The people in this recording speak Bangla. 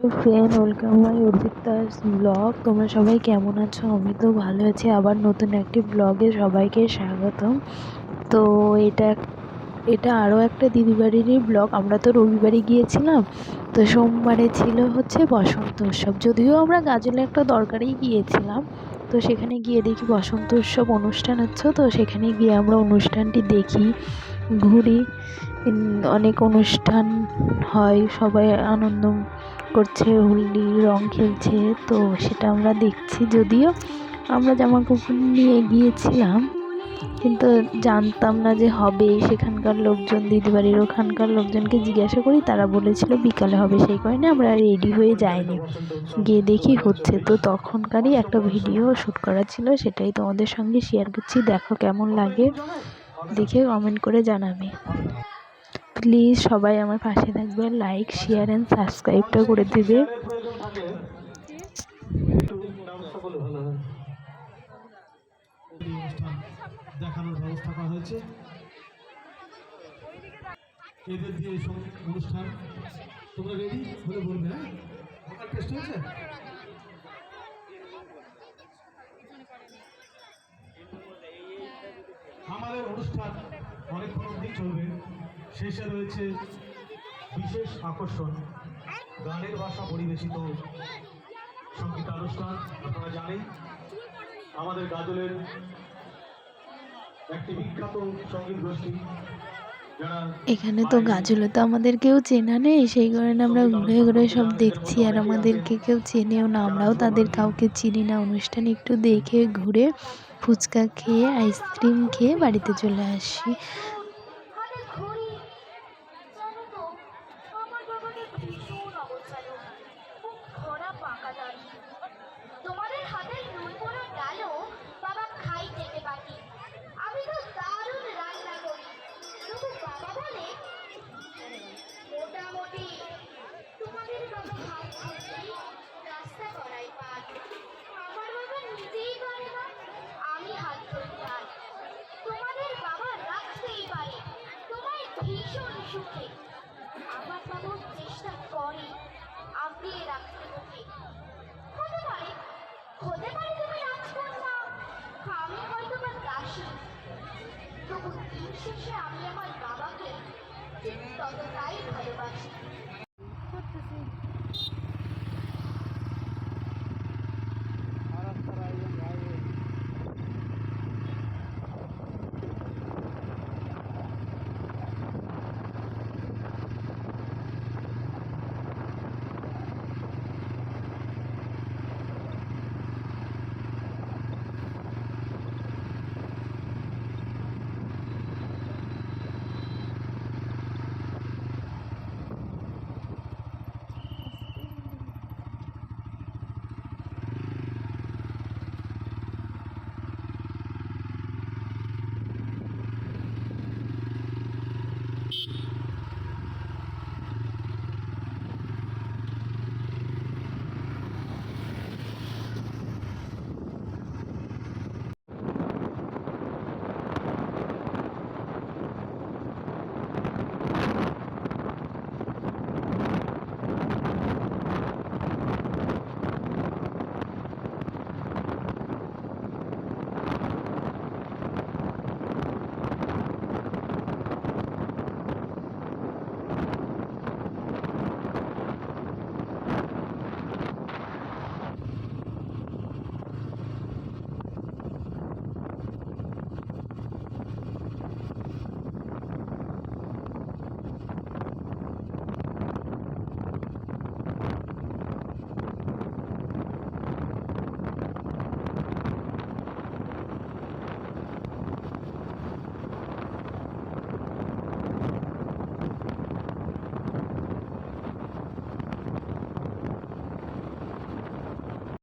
Friend welcome my Arpita's blog তোমরা সবাই কেমন আছো? আমি তো ভালো আছি। আবার নতুন একটি ব্লগে সবাইকে স্বাগতম। তো এটা এটা আরও একটা দিদি বাড়িরই ব্লগ আমরা তো রবিবারে গিয়েছিলাম। তো সোমবারে ছিল হচ্ছে বসন্ত উৎসব। যদিও আমরা গাজলে একটা দরকারেই গিয়েছিলাম। তো সেখানে গিয়ে দেখি বসন্ত উৎসব অনুষ্ঠান হচ্ছে। তো সেখানে গিয়ে আমরা অনুষ্ঠানটি দেখি। ঘুরি। অনেক অনুষ্ঠান হয়, সবাই আনন্দ করছে হোলি রং খেলছে, তো সেটা আমরা দেখছি যদিও। আমরা জামা কাপড় নিয়ে গিয়েছিলাম, কিন্তু জানতাম না যে হবে। সেখানকার লোকজন, দিদিবাড়ির ওখানকার লোকজনকে জিজ্ঞাসা করি, তারা বলেছিল বিকালে হবে। সেই কারণে আমরা রেডি হয়ে যাইনি। গিয়ে দেখি হচ্ছে। তো তখনকারই একটা ভিডিও শ্যুট করা ছিল, সেটাই তোমাদের সঙ্গে শেয়ার করছি। দেখো কেমন লাগে। দেখে কমেন্ট করে জানাবে। প্লিজ সবাই আমার পাশে থাকবে লাইক শেয়ার অ্যান্ড সাবস্ক্রাইবটা করে দেবে। এদের দিয়ে অনুষ্ঠান তোমরা রেডি বলবে হ্যাঁ? ভোকাল টেস্ট হয়েছে? অনেকক্ষণ অবধি চলবে। শেষে রয়েছে বিশেষ আকর্ষণ গানের ভাষা পরিবেশিত সঙ্গীতানুষ্ঠান আপনারা জানেন আমাদের গাজলের একটি বিখ্যাত সংগীত গোষ্ঠী এখানে তো গাজলে তো আমাদের কেউ চেনা নেই সেই কারণে আমরা ঘুরে ঘুরে সব দেখছি আর আমাদেরকে কেউ চেনেও না আমরাও তাদের কাউকে চিনি না। অনুষ্ঠান একটু দেখে ঘুরে ফুচকা খেয়ে আইসক্রিম খেয়ে বাড়িতে চলে আসি। সুখে আমার বাবা চেষ্টা করে আগলিয়ে রাখতে মুখে হতে পারে হতে পারে তুমি রাজকন্যা। আমি হয়তো বা দাসী। তবু দিন শেষে আমি আমার বাবাকে ঠিক ততটাই ভালোবাসি।